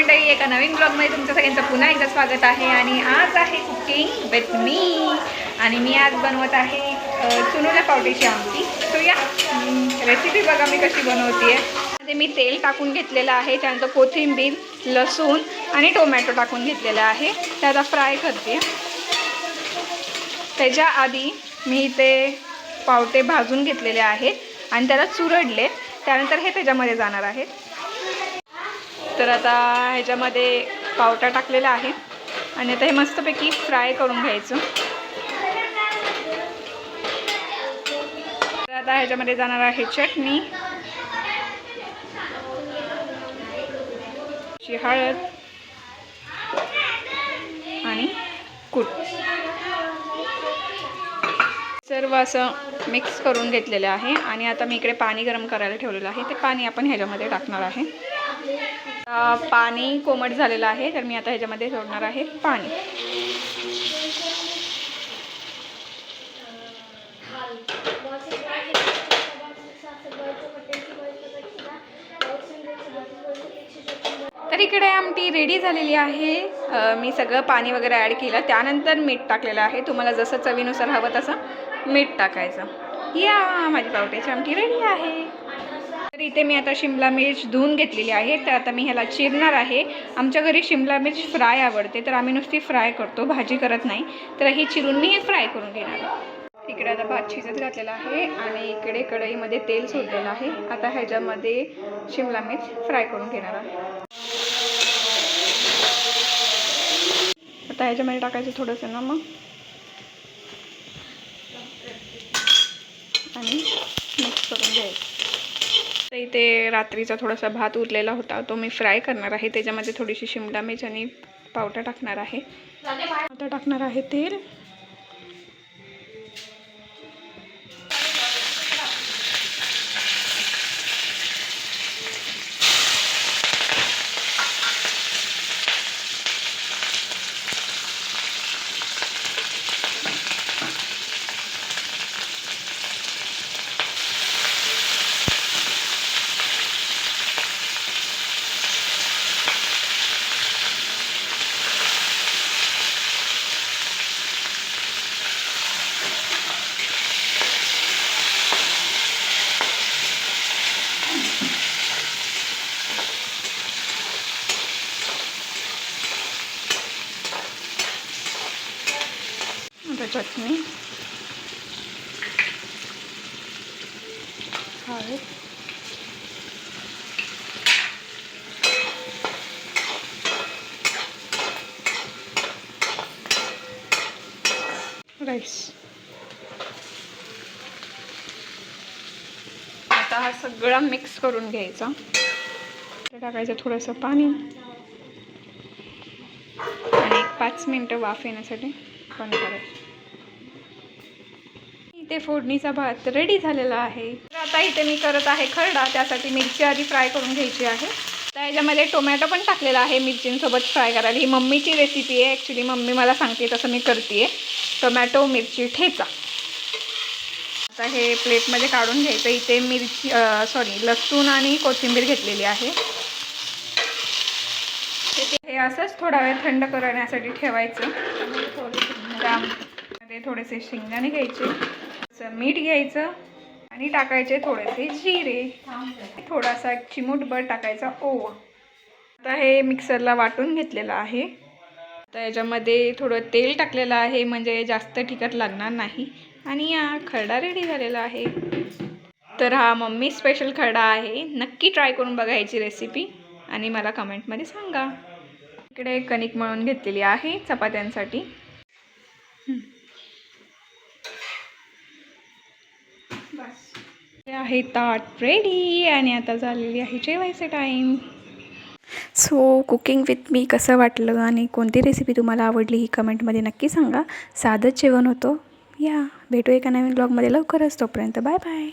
मंडळी एका नवीन ब्लॉगमध्ये तुमचं सगळ्यांचं पुन्हा एकदा स्वागत आहे. आणि आज आहे कुकिंग विथ मी आणि मी आज बनवत आहे अ, चुनुल्या पावटीची आमटी. सो या रेसिपी बघा मी कशी बनवते आहे मी तेल टाकून घेतलेलं आहे त्यानंतर कोथिंबीर लसूण आणि टोमॅटो टाकून घेतलेलं आहे. ते आता फ्राय करते. त्याच्या आधी मी ते पावटे भाजून घेतलेले आहेत आणि त्याला चुरडले. त्यानंतर हे त्याच्यामध्ये जाणार आहेत तर आता ह्याच्यामध्ये पावटा टाकलेला आहे आणि आता हे मस्तपैकी फ्राय करून घ्यायचं. तर आता ह्याच्यामध्ये जाणार आहे चटणी. हळद. आणि कूट. सर्व असं मिक्स करून घेतलेलं आहे. आणि आता मी इकडे पाणी गरम करायला ठेवलेलं आहे. ते पाणी आपण ह्याच्यामध्ये टाकणार आहे. पाणी कोमट झालेलं आहे तर मी आता ह्याच्यामध्ये सोडणार आहे पाणी. तर इकडे आमटी रेडी झालेली आहे. मी सगळं पाणी वगैरे ॲड केलं. त्यानंतर मीठ टाकलेलं आहे. तुम्हाला जसं चवीनुसार हवं तसं मीठ टाकायचं. या माझी पावट्याची आमटी रेडी आहे. तर इथे मी आता शिमला मिर्च धुवून घेतलेली आहे तर आता मी ह्याला चिरणार आहे. आमच्या घरी शिमला मिर्च फ्राय आवडते तर आम्ही नुसती फ्राय करतो भाजी करत नाही. तर ही चिरून मी हे फ्राय करून घेणार इकडे आता भात शिजत घातलेला आहे आणि इकडे कढईमध्ये तेल सोडलेलं आहे. आता ह्याच्यामध्ये शिमला मिर्च फ्राय करून घेणार आहे. आता ह्याच्यामध्ये टाकायचं थोडंसं ना मग. आणि मिक्स करून घ्यायचं. इथे रात्रीचा थोडासा भात उरलेला होता तो मी फ्राय करणार आहे. त्याच्यामध्ये थोडीशी शिमला मिर्च आणि पावटा टाकणार आहे. आता टाकणार आहे तेल. चटणी. हळद. राईस. आता हा सगळा मिक्स करून घ्यायचा. तर टाकायचं थोडंसं पाणी. आणि एक पाच मिनटं वाफ येण्यासाठी बंद करायचं. इथे फोडणीचा भात रेडी झालेला आहे. तर आता इथे मी करत आहे खरडा त्यासाठी मिरची आधी फ्राय करून घ्यायची आहे. तर याच्यामध्ये टोमॅटो पण टाकलेला आहे मिरचींसोबत फ्राय करायला. ही मम्मीची रेसिपी आहे. ॲक्च्युली मम्मी मला सांगते तसं मी करते टोमॅटो मिरची ठेचा. आता हे प्लेटमध्ये काढून घ्यायचं. इथे मिरची सॉरी लसूण आणि कोथिंबीर घेतलेली आहे. ते- हे असंच थोडा वेळ थंड करण्यासाठी ठेवायचं. त्यामध्ये थोडेसे शेंगदाणे घ्यायचे. थोडंसं मीठ घ्यायचं आणि टाकायचे थोडेसे जिरे. थोडासा चिमूटभर टाकायचा ओवा. आता हे मिक्सरला वाटून घेतलेलं आहे. आता याच्यामध्ये थोडं तेल टाकलेलं आहे म्हणजे जास्त ठिकट लागणार नाही. आणि हा खरडा रेडी झालेला आहे. तर हा मम्मी स्पेशल खरडा आहे. नक्की ट्राय करून बघायची रेसिपी आणि मला कमेंटमध्ये सांगा. इकडे कणिक मळून घेतलेली आहे चपात्यांसाठी. बस आहे ताट रेडी आणि आता झालेली आहे जेवायचं टाईम सो कुकिंग विथ मी कसं वाटलं आणि कोणती रेसिपी तुम्हाला आवडली ही कमेंटमध्ये नक्की सांगा. साधंच जेवण होतं. या भेटू एका नवीन ब्लॉगमध्ये लवकरच. तोपर्यंत बाय बाय